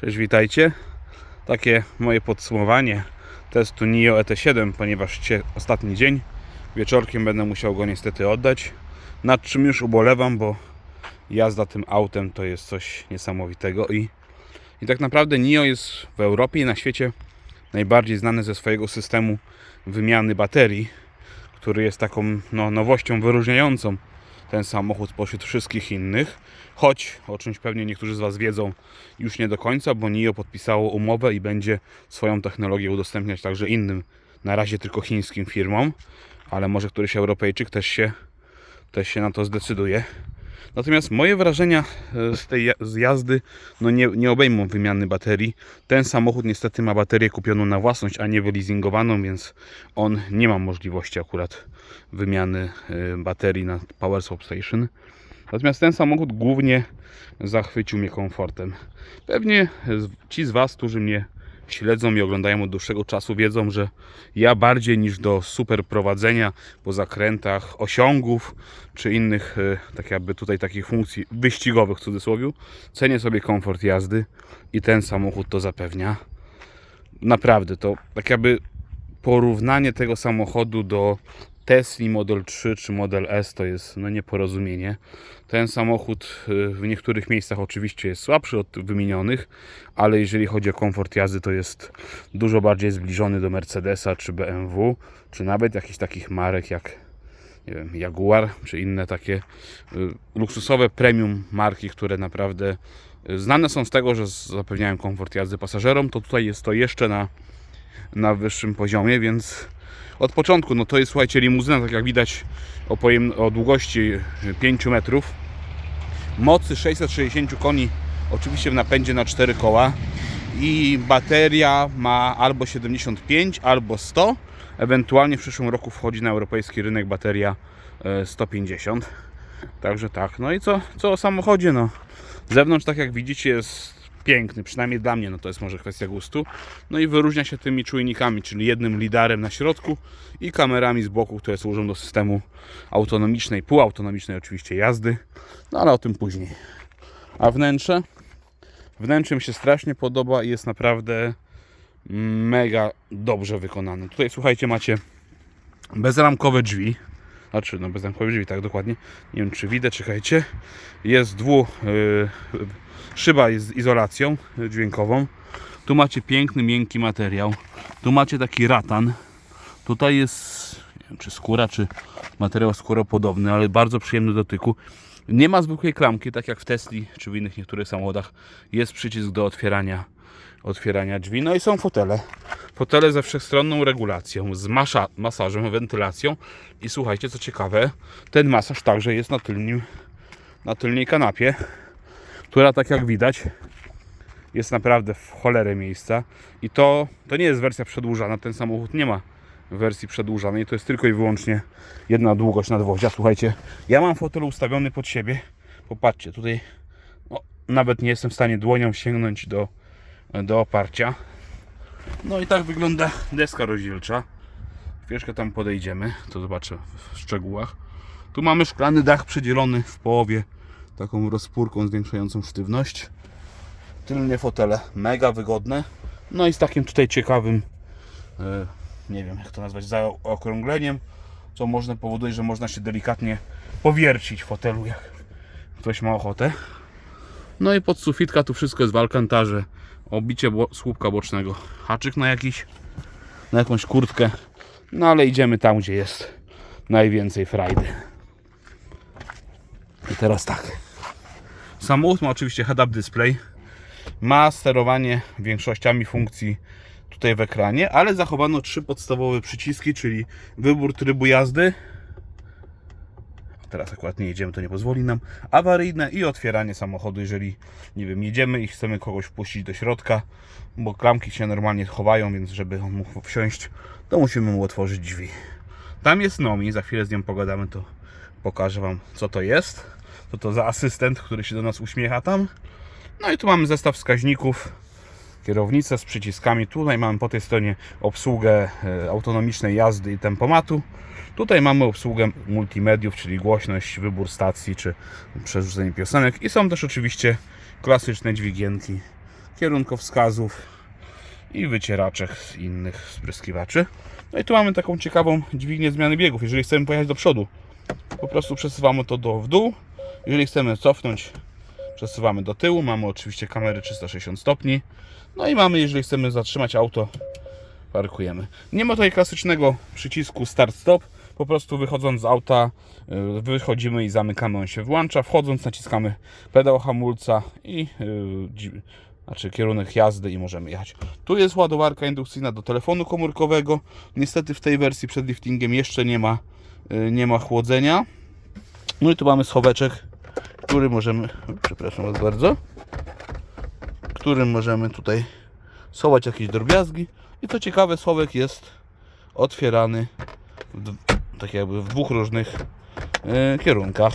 Cześć, witajcie. Takie moje podsumowanie testu NIO ET7, ponieważ ostatni dzień. Wieczorkiem będę musiał go niestety oddać. Nad czym już ubolewam, bo jazda tym autem to jest coś niesamowitego i, i tak naprawdę NIO jest w Europie i na świecie najbardziej znany ze swojego systemu wymiany baterii, który jest taką no, nowością wyróżniającą ten samochód spośród wszystkich innych. Choć, o czymś pewnie niektórzy z Was wiedzą, już nie do końca, bo NIO podpisało umowę i będzie swoją technologię udostępniać także innym, na razie tylko chińskim firmom, ale może któryś Europejczyk też się, też się na to zdecyduje. Natomiast moje wrażenia e, z tej ja- z jazdy no nie, nie obejmą wymiany baterii. Ten samochód niestety ma baterię kupioną na własność, a nie wyleasingowaną, więc on nie ma możliwości akurat wymiany e, baterii na Power Swap Station. Natomiast ten samochód głównie zachwycił mnie komfortem. Pewnie ci z Was, którzy mnie śledzą i oglądają od dłuższego czasu, wiedzą, że ja bardziej niż do super prowadzenia po zakrętach, osiągów czy innych, e, tak jakby tutaj takich funkcji wyścigowych w cudzysłowie, cenię sobie komfort jazdy i ten samochód to zapewnia. Naprawdę, to tak jakby porównanie tego samochodu do Tesla Model 3 czy Model S to jest no, nieporozumienie. Ten samochód y, w niektórych miejscach oczywiście jest słabszy od wymienionych, ale jeżeli chodzi o komfort jazdy, to jest dużo bardziej zbliżony do Mercedesa czy BMW, czy nawet jakichś takich marek jak nie wiem, Jaguar, czy inne takie y, luksusowe premium marki, które naprawdę y, znane są z tego, że zapewniają komfort jazdy pasażerom, to tutaj jest to jeszcze na, na wyższym poziomie, więc od początku, no to jest słuchajcie limuzyna, tak jak widać o, pojem, o długości 5 metrów, mocy 660 koni, oczywiście w napędzie na 4 koła. I bateria ma albo 75, albo 100, ewentualnie w przyszłym roku wchodzi na europejski rynek bateria e, 150. Także tak, no i co, co o samochodzie, no. Z zewnątrz tak jak widzicie jest piękny, przynajmniej dla mnie, no to jest może kwestia gustu. No i wyróżnia się tymi czujnikami, czyli jednym lidarem na środku i kamerami z boku, które służą do systemu autonomicznej, półautonomicznej oczywiście jazdy, no ale o tym później. A wnętrze? Wnętrze mi się strasznie podoba i jest naprawdę mega dobrze wykonane. Tutaj słuchajcie, macie bezramkowe drzwi. Znaczy, no bezramkowe drzwi, tak dokładnie. Nie wiem, czy widać, czekajcie. Jest dwu... Yy, szyba z izolacją dźwiękową. Tu macie piękny, miękki materiał. Tu macie taki ratan. Tutaj jest, nie wiem, czy skóra, czy materiał skóropodobny, ale bardzo przyjemny do dotyku. Nie ma zwykłej klamki, tak jak w Tesli, czy w innych niektórych samochodach. Jest przycisk do otwierania, otwierania drzwi. No i są fotele. Fotele ze wszechstronną regulacją, z masza, masażem, wentylacją. I słuchajcie, co ciekawe, ten masaż także jest na tylnym, na tylnej kanapie która tak jak widać jest naprawdę w cholerę miejsca i to, to nie jest wersja przedłużana, ten samochód nie ma wersji przedłużanej, to jest tylko i wyłącznie jedna długość nadwozia. Słuchajcie, ja mam fotel ustawiony pod siebie, popatrzcie, tutaj no, nawet nie jestem w stanie dłonią sięgnąć do, do oparcia. No i tak wygląda deska rozdzielcza. Chwileczkę tam podejdziemy, to zobaczę w szczegółach. Tu mamy szklany dach przedzielony w połowie taką rozpórką zwiększającą sztywność. Tylnie fotele mega wygodne. No i z takim tutaj ciekawym, e, nie wiem jak to nazwać, zaokrągleniem, co można powoduje, że można się delikatnie powiercić w fotelu, jak ktoś ma ochotę. No i pod sufitka tu wszystko jest w alkantarze. Obicie słupka bocznego. Haczyk na jakiś, na jakąś kurtkę. No ale idziemy tam, gdzie jest najwięcej frajdy. I teraz tak. Samochód ma oczywiście head-up display. Ma sterowanie większościami funkcji tutaj w ekranie, ale zachowano trzy podstawowe przyciski, czyli wybór trybu jazdy. Teraz akurat nie jedziemy, to nie pozwoli nam. Awaryjne i otwieranie samochodu, jeżeli nie wiem, jedziemy i chcemy kogoś wpuścić do środka, bo klamki się normalnie chowają, więc żeby on mógł wsiąść, to musimy mu otworzyć drzwi. Tam jest Nomi, za chwilę z nią pogadamy, to pokażę Wam co to jest. Co to za asystent, który się do nas uśmiecha tam. No i tu mamy zestaw wskaźników, kierownicę z przyciskami. Tutaj mamy po tej stronie obsługę e, autonomicznej jazdy i tempomatu. Tutaj mamy obsługę multimediów, czyli głośność, wybór stacji czy przerzucenie piosenek. I są też oczywiście klasyczne dźwigienki, kierunkowskazów i wycieraczek z innych spryskiwaczy. No i tu mamy taką ciekawą dźwignię zmiany biegów. Jeżeli chcemy pojechać do przodu, po prostu przesuwamy to do w dół. Jeżeli chcemy cofnąć, przesuwamy do tyłu. Mamy oczywiście kamery 360 stopni. No i mamy, jeżeli chcemy zatrzymać auto, parkujemy. Nie ma tutaj klasycznego przycisku start-stop. Po prostu wychodząc z auta, y, wychodzimy i zamykamy, on się włącza. Wchodząc naciskamy pedał hamulca i dzi- znaczy kierunek jazdy i możemy jechać. Tu jest ładowarka indukcyjna do telefonu komórkowego. Niestety w tej wersji przed liftingiem jeszcze nie ma, yy, nie ma chłodzenia. No i tu mamy schoweczek, który możemy, przepraszam Was bardzo, którym możemy tutaj schować jakieś drobiazgi. I co ciekawe, schowek jest otwierany w, tak jakby w dwóch różnych e, kierunkach.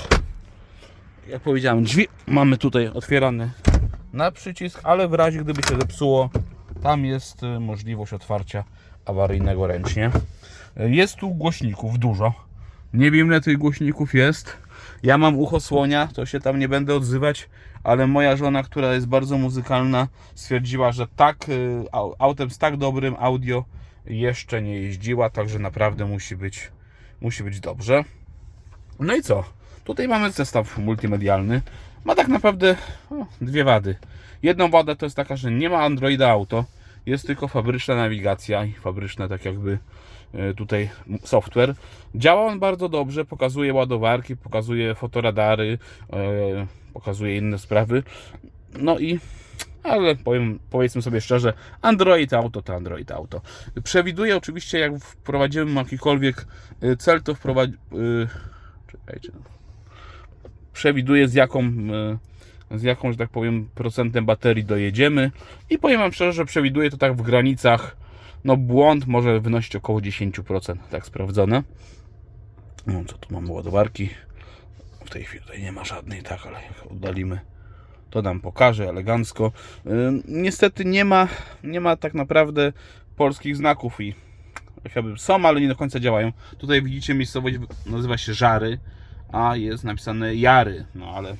Jak powiedziałem, drzwi mamy tutaj otwierane na przycisk, ale w razie gdyby się zepsuło, tam jest e, możliwość otwarcia awaryjnego ręcznie. E, Jest tu głośników dużo. Nie wiem ile tych głośników jest. Ja mam ucho słonia, to się tam nie będę odzywać, ale moja żona, która jest bardzo muzykalna, stwierdziła, że tak y, au- autem z tak dobrym audio jeszcze nie jeździła, także naprawdę musi być, musi być dobrze. No i co? Tutaj mamy zestaw multimedialny. Ma tak naprawdę o, dwie wady. Jedną wadę to jest taka, że nie ma Androida Auto, jest tylko fabryczna nawigacja i fabryczne tak jakby tutaj software. Działa on bardzo dobrze, pokazuje ładowarki, pokazuje fotoradary, e, pokazuje inne sprawy. No i ale powiem, powiedzmy sobie szczerze, Android Auto to Android Auto. Przewiduje oczywiście, jak wprowadzimy jakikolwiek y, cel, to wprowadzi... Czekajcie. Przewiduje z jaką, z jaką, że tak powiem, procentem baterii dojedziemy. I powiem Wam szczerze, że przewiduje to tak w granicach, no błąd może wynosić około 10%, tak sprawdzone. No co tu mamy ładowarki? W tej chwili tutaj nie ma żadnej, tak, ale jak oddalimy to nam pokaże elegancko. Niestety nie ma, nie ma tak naprawdę polskich znaków i jakby są, ale nie do końca działają. Tutaj widzicie miejscowość nazywa się Żary, a jest napisane Jary, no ale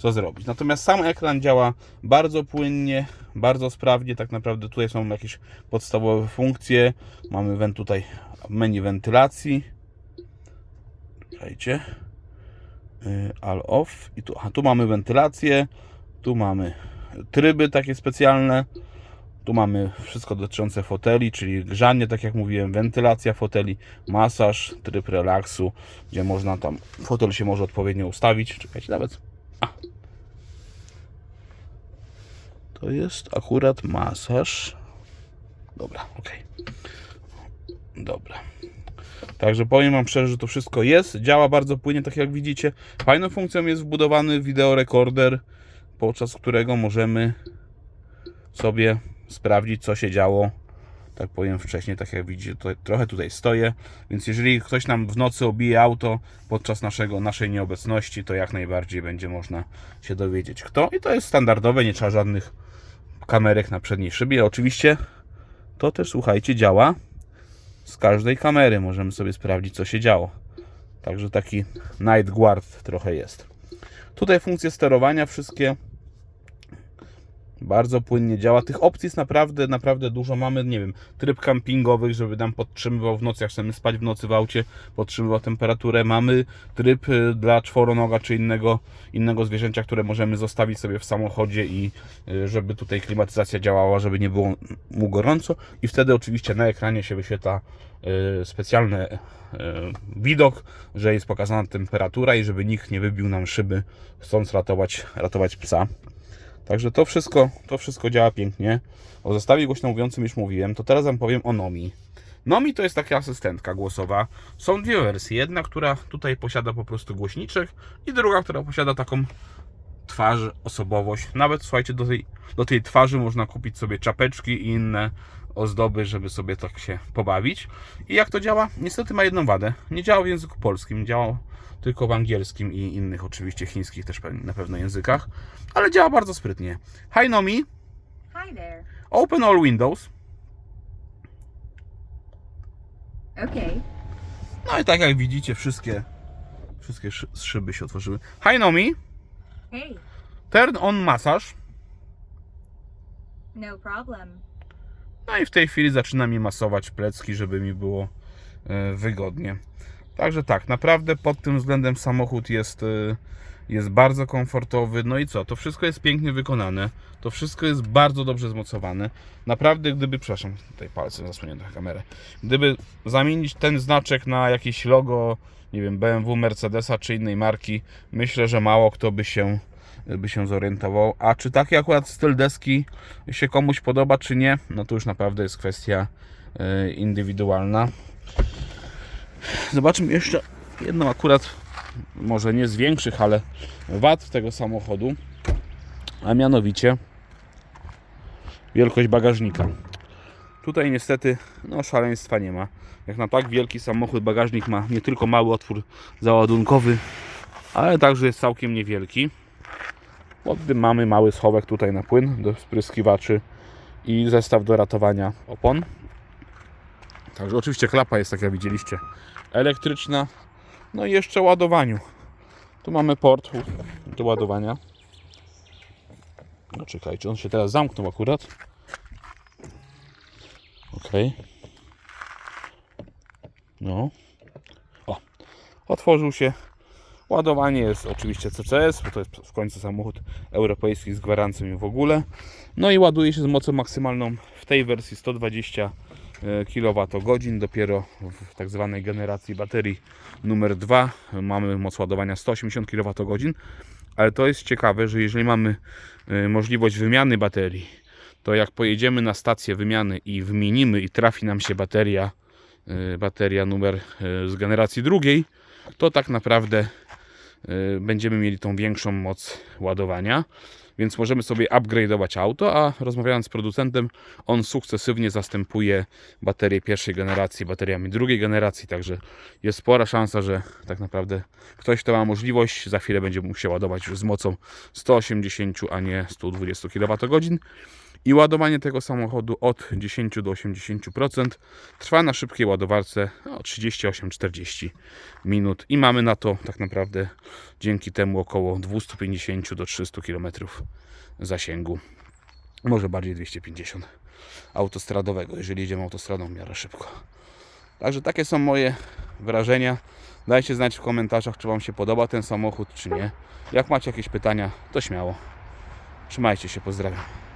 co zrobić. Natomiast sam ekran działa bardzo płynnie, bardzo sprawnie. Tak naprawdę tutaj są jakieś podstawowe funkcje. Mamy tutaj menu wentylacji. Czekajcie. Y, All off. I tu, aha, tu mamy wentylację. Tu mamy tryby takie specjalne. Tu mamy wszystko dotyczące foteli, czyli grzanie, tak jak mówiłem, wentylacja foteli, masaż, tryb relaksu, gdzie można tam, fotel się może odpowiednio ustawić. Czekajcie, nawet. A. To jest akurat masaż. Dobra, ok. Dobra. Także powiem Wam szczerze, że to wszystko jest. Działa bardzo płynnie, tak jak widzicie. Fajną funkcją jest wbudowany wideorekorder, podczas którego możemy sobie sprawdzić, co się działo. Tak powiem wcześniej, tak jak widzicie, trochę tutaj stoję. Więc jeżeli ktoś nam w nocy obije auto podczas naszego, naszej nieobecności, to jak najbardziej będzie można się dowiedzieć kto. I to jest standardowe, nie trzeba żadnych kamerek na przedniej szybie. Oczywiście to też, słuchajcie, działa z każdej kamery. Możemy sobie sprawdzić, co się działo. Także taki night guard trochę jest. Tutaj funkcje sterowania wszystkie bardzo płynnie działa. Tych opcji jest naprawdę, naprawdę dużo. Mamy, nie wiem, tryb kampingowy, żeby nam podtrzymywał w nocy, jak chcemy spać w nocy w aucie, podtrzymywał temperaturę. Mamy tryb y, dla czworonoga czy innego, innego zwierzęcia, które możemy zostawić sobie w samochodzie i y, żeby tutaj klimatyzacja działała, żeby nie było mu gorąco. I wtedy oczywiście na ekranie się wyświetla y, specjalny widok, że jest pokazana temperatura i żeby nikt nie wybił nam szyby, chcąc ratować, ratować psa. Także to wszystko, to wszystko działa pięknie. O zestawie głośno mówiącym już mówiłem, to teraz Wam powiem o Nomi. Nomi to jest taka asystentka głosowa. Są dwie wersje. Jedna, która tutaj posiada po prostu głośniczek i druga, która posiada taką twarz, osobowość. Nawet słuchajcie, do tej, do tej twarzy można kupić sobie czapeczki i inne ozdoby, żeby sobie tak się pobawić. I jak to działa? Niestety ma jedną wadę. Nie działa w języku polskim, działa tylko w angielskim i innych oczywiście chińskich też na pewno językach, ale działa bardzo sprytnie. Hi Nomi, Hi there. open all windows. Okay. No i tak jak widzicie, wszystkie, wszystkie szy- szyby się otworzyły. Hi Nomi, Hey. turn on massage. No problem. No i w tej chwili zaczyna mi masować plecki, żeby mi było e, wygodnie. Także tak, naprawdę pod tym względem samochód jest, e, jest bardzo komfortowy. No i co? To wszystko jest pięknie wykonane. To wszystko jest bardzo dobrze zmocowane. Naprawdę, gdyby, przepraszam, tutaj palcem zasłonię trochę kamerę. Gdyby zamienić ten znaczek na jakieś logo, nie wiem, BMW, Mercedesa czy innej marki, myślę, że mało kto by się by się zorientował. A czy taki akurat styl deski się komuś podoba, czy nie, no to już naprawdę jest kwestia e, indywidualna. Zobaczmy jeszcze jedną akurat, może nie z większych, ale wad tego samochodu, a mianowicie wielkość bagażnika. Tutaj niestety no, szaleństwa nie ma. Jak na tak wielki samochód bagażnik ma nie tylko mały otwór załadunkowy, ale także jest całkiem niewielki. Pod tym mamy mały schowek tutaj na płyn do spryskiwaczy i zestaw do ratowania opon. Także oczywiście klapa jest, tak jak widzieliście, elektryczna. No i jeszcze ładowaniu. Tu mamy port do ładowania. No czekajcie, on się teraz zamknął akurat. Ok. No. O, otworzył się. Ładowanie jest oczywiście CCS, bo to jest w końcu samochód europejski z gwarancją w ogóle. No i ładuje się z mocą maksymalną w tej wersji 120 kWh. Dopiero w tak zwanej generacji baterii numer 2 mamy moc ładowania 180 kWh. Ale to jest ciekawe, że jeżeli mamy e, możliwość wymiany baterii, to jak pojedziemy na stację wymiany i wymienimy i trafi nam się bateria, e, bateria numer e, z generacji drugiej, to tak naprawdę będziemy mieli tą większą moc ładowania, więc możemy sobie upgrade'ować auto, a rozmawiając z producentem, on sukcesywnie zastępuje baterie pierwszej generacji bateriami drugiej generacji, także jest spora szansa, że tak naprawdę ktoś, kto ma możliwość, za chwilę będzie mógł się ładować już z mocą 180, a nie 120 kWh. I ładowanie tego samochodu od 10 do 80% trwa na szybkiej ładowarce no, 38-40 minut i mamy na to tak naprawdę dzięki temu około 250 do 300 km zasięgu. Może bardziej 250 autostradowego, jeżeli jedziemy autostradą w miarę szybko. Także takie są moje wrażenia. Dajcie znać w komentarzach, czy Wam się podoba ten samochód, czy nie. Jak macie jakieś pytania, to śmiało. Trzymajcie się, pozdrawiam.